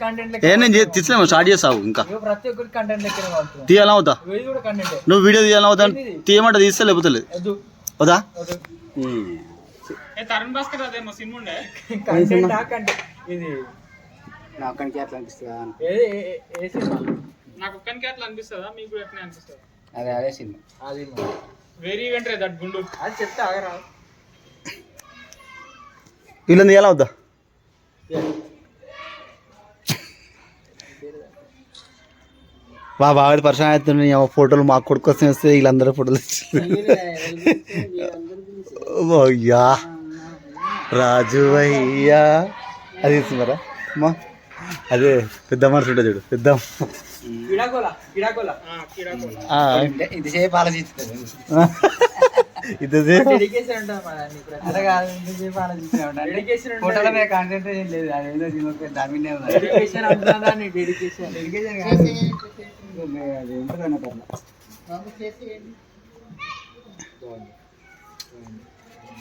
Content ఏ నేను తీసుకో start చేస్తావు ఇంకా. తీయాలా అవుతా ఇది కూడా కంటెంట్ నువ్వు వీడియో తీయాలా అవుతా తీయమంటే తీస్తే లేకపోతే లేదు. తరుణ్ భాస్కర్ అదేమో సినిమా? ఉండే ఇది. ఎట్లా అనిపిస్తుందా? ఏ- సినిమా? నాకు ఒక్కనికి అట్లా అనిపిస్తుందా? మీకు కూడా అట్లా అనిపిస్తుంది? అదే అదే సినిమా. అది వెరీ ఈవెంట్ రే దట్ గుండు. అది చెప్తే ఆగరా? వీళ్ళని తీయాలా అవుతా బా బాగా పరిచయం అవుతుంది. ఫోటోలు మాకు కొడుకొస్తే వస్తే వీళ్ళందరూ ఫోటోలు అయ్యా రాజు అయ్యా. అది ఇస్తున్నారా అమ్మా. అదే పెద్ద మనసు ఉంటుంది చూడు. పెద్ద ఇంతసేపు ఆలోచిస్తుంది ఇంతసేపు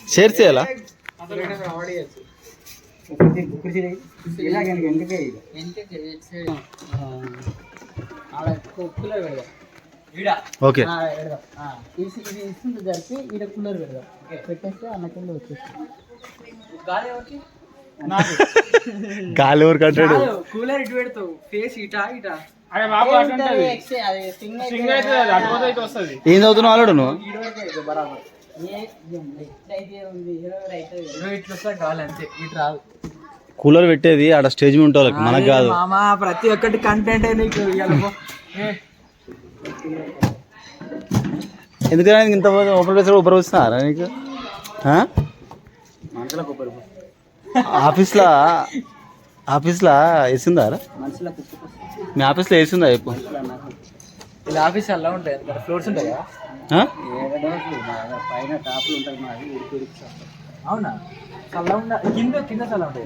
షేర్ చేయాలా ఎందుకే ఓకే. ఆ, పెడదాం. ఆ, ఇది ఇది ఇస్తుంది జరిపి ఈడ కూలర్ పెడదాం. పెట్టేస్తే అన్న కింద వచ్చేస్తాం గాలి అంటాడు? కాదు, కూలర్ ఇటు పెడతావు. ఫేస్ ఇటా ఇటా? ఏం చదువుతున్నావు అల్లుడు నువ్వు? కూలర్ పెట్టేది ఆడ స్టేజ్ మీద ఉంటే మనకు కాదు. మామ ప్రతి ఒక్కటి కంటెంట్ ఎందుకంటే ఇంత ఓపెన్ ప్లేస్ ఊపర్ వస్తున్నారా నీకు? ఆఫీస్లో ఆఫీస్లో వేసిందా మీ ఆఫీస్లో వేసిందా చెప్పు. ఇలా ఆఫీస్ అలా ఉంటాయి. ఫ్లోర్స్ ఉంటాయి కదా? పైన టాప్లు మాది చేస్తాం. అవునా? ఉండ కింద కింద ఉంటాయి.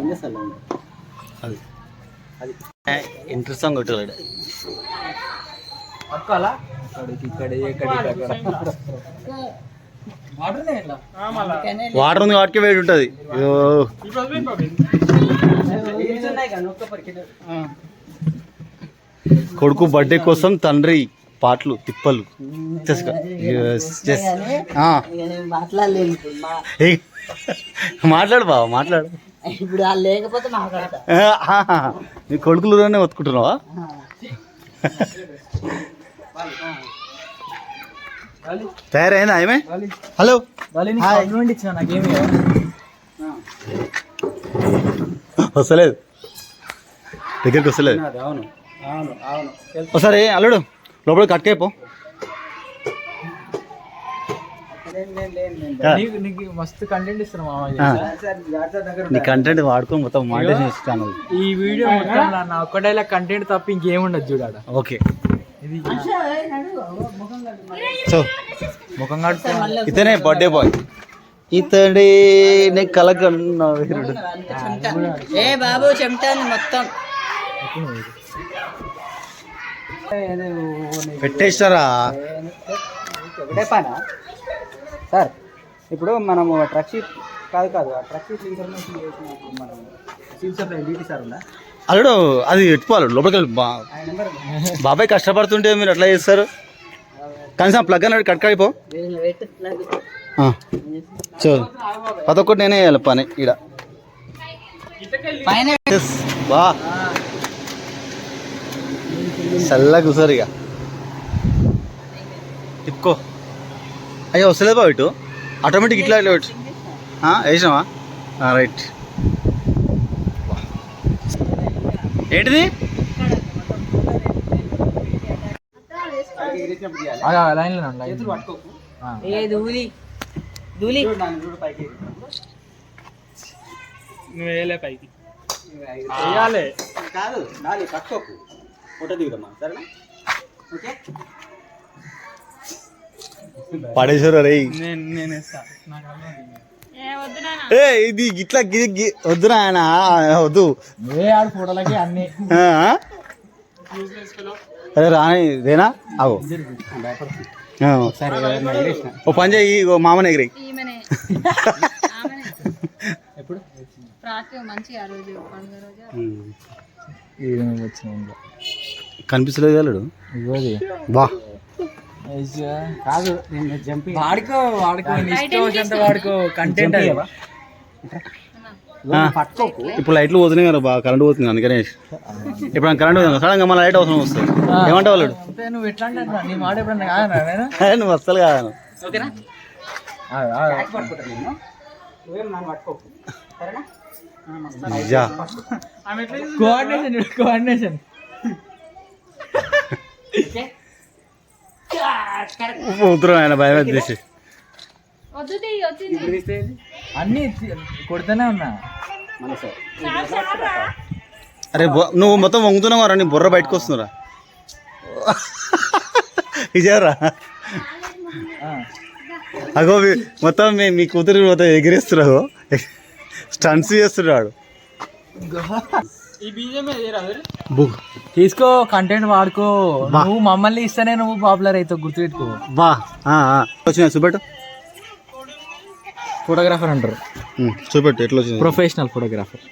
అది. ఇంట్రెస్ట్ సాంగ్ కొట్టాడు పట్టుకోవాలా ఇక్కడ వాటర్ ఉంది కాబట్టి వేడి ఉంటుంది. బాబు కొడుకు బర్త్డే కోసం తండ్రి పాటలు తిప్పలు. మాట్లాడు బావ మాట్లాడు. ఇప్పుడు వాళ్ళు లేకపోతే. నీ కొడుకులునే ఒత్తుకుంటున్నావా తయారైందా ఆమె హలో. వస్తలేదు. దగ్గరికి వస్తలేదు. ఒకసారి అల్లుడు లోపల కట్కేపో నీకు నీకు మస్తు కంటెంట్ ఇస్తున్నాం నీ కంటెంట్ వాడుకొని మొత్తం మాంటేషన్ ఇస్తాను ఈ వీడియో మొత్తం నా- ఒక్కటైలా కంటెంట్ తప్ప ఇంకేముండదు చూడాడ ఓకే. సో ముఖం కడుపు ఇతనే బర్త్డే బాయ్ ఇతడే నే కలకన్న వీరుడు. ఏ బాబు చెమటాన్ని మొత్తం. పెట్టేస్తారా సార్ ఇప్పుడు మనము ట్రక్ షీట్ కాదు కాదు ఆ ట్రక్ షీట్ ఇన్ఫర్మేషన్ చేసినప్పుడు మనం సివిల్ సప్లై డీటీ సార్ ఉందా? అల్లుడు అది ఎట్టుకోవాలి లోపలికి వెళ్ళి బాబాయ్ కష్టపడుతుంటే మీరు ఎట్లా చేస్తారు? కనీసం ప్లగ్ అన్నాడు కట్కాయిపో చూ ప్రతి ఒక్కటి నేనే వేయాలి పని ఈడ. బా. చల్లగా కూర్చోరు ఇక. తిప్పుకో. అయ్యో వస్తలేదు బా ఇటు? ఆటోమేటిక్ ఇట్లా ఇట్లా పెట్టు వేసినావా? రైట్ ఏంటిది? లైన్లో లైన్ పట్టుకోకు ఏ దూలి దూలి చూడు నన్ను చూడు పైకి వేయలే కాదు నాది పట్టుకోకు ఫోటో దిగుదమ్మా సరేనా? ఓకే? పడేసారు రే నేను నేను వేస్తా. నాకు. ఏ ఇది ఇట్లా గి- గి- వద్దురా ఆయన వద్దు. ఫోటోలకి అన్ని? అరే రాని రేనా అగో ఆ. సరే ఎవరిని ఎగిరేసిన. ఓ పని చేయి ఇగో మామని ఎగిరి రాకి మంచిగా ఆ రోజు పండుగ రోజు. కనిపిస్తలేదు వెళ్ళడు బా. కాదు నేను జంపి వాడుకో వాడుకో ఇష్టం వచ్చినంత వాడుకో కంటెంట్. పట్టుకోకు. ఇప్పుడు లైట్లు పోతున్నాయి కదా బాగా కరెంట్ పోతుంది అందుకనే ఇప్పుడు కరెంట్ పోతుంది? సడన్గా మళ్ళీ లైట్ అవసరం వస్తుంది. ఏమంటావు వాళ్ళు నువ్వు ఎట్లా. నీ మాట ఎప్పుడన్నా నువ్వు అస్సలు కాదు ఓకేనా? బ్యాగ్ పట్టుకుంటా నేను నువ్వేం నన్ను పట్టుకోకు సరేనా నిజా కోఆర్డినేషన్ కోఆర్డినేషన్ ఉత్తరం ఆయన భయం వచ్చింది అన్ని కొడుతూనే ఉన్నా. అరే నువ్వు మొత్తం వంగుతున్నావు రా నీ బుర్ర బయటకు వస్తున్నారా ఇజారా అగో మొత్తం మీ మీ కూతురు మొత్తం ఎగిరేస్తున్నావు. స్టన్స్ చేస్తున్నాడు. ఈ బీజమే బుక్. తీసుకో కంటెంట్ వాడుకో. నువ్వు మమ్మల్ని ఇస్తేనే నువ్వు పాపులర్ అవుతావు గుర్తుపెట్టుకో. బా. ఆ, ఆ. వచ్చినాయి? చూపెట్టు. ఫోటోగ్రాఫర్ అంటారు. చూపెట్టు ఎట్లా వచ్చింది? ప్రొఫెషనల్ ఫోటోగ్రాఫర్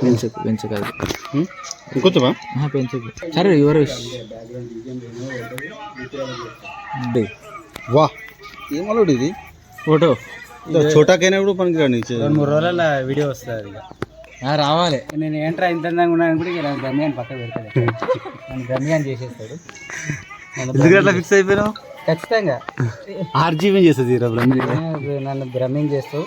పెంచకు పెంచగలదు ఉమ్, ఇంకొంచెమా పెంచకు సరే ఎవరు? వా. ఏం అలవాడు ఇది? ఫోటో చోటాకైనా కూడా పనికిరాని రెండు మూడు రోజుల వీడియో వస్తుంది. రావాలి. నేను ఏంట్రా ఇంత అందంగా ఉన్నాను కూడా ఇక నాకు గమ్యాన్ని పక్క పెడతాడు నన్ను గమ్యాన్ని చేసేస్తాడు. ఎందుకు అట్లా ఫిక్స్ అయిపోయినావు? ఖచ్చితంగా. ఆర్జీవీ చేస్తుంది నన్ను భ్రమ్యం చేస్తూ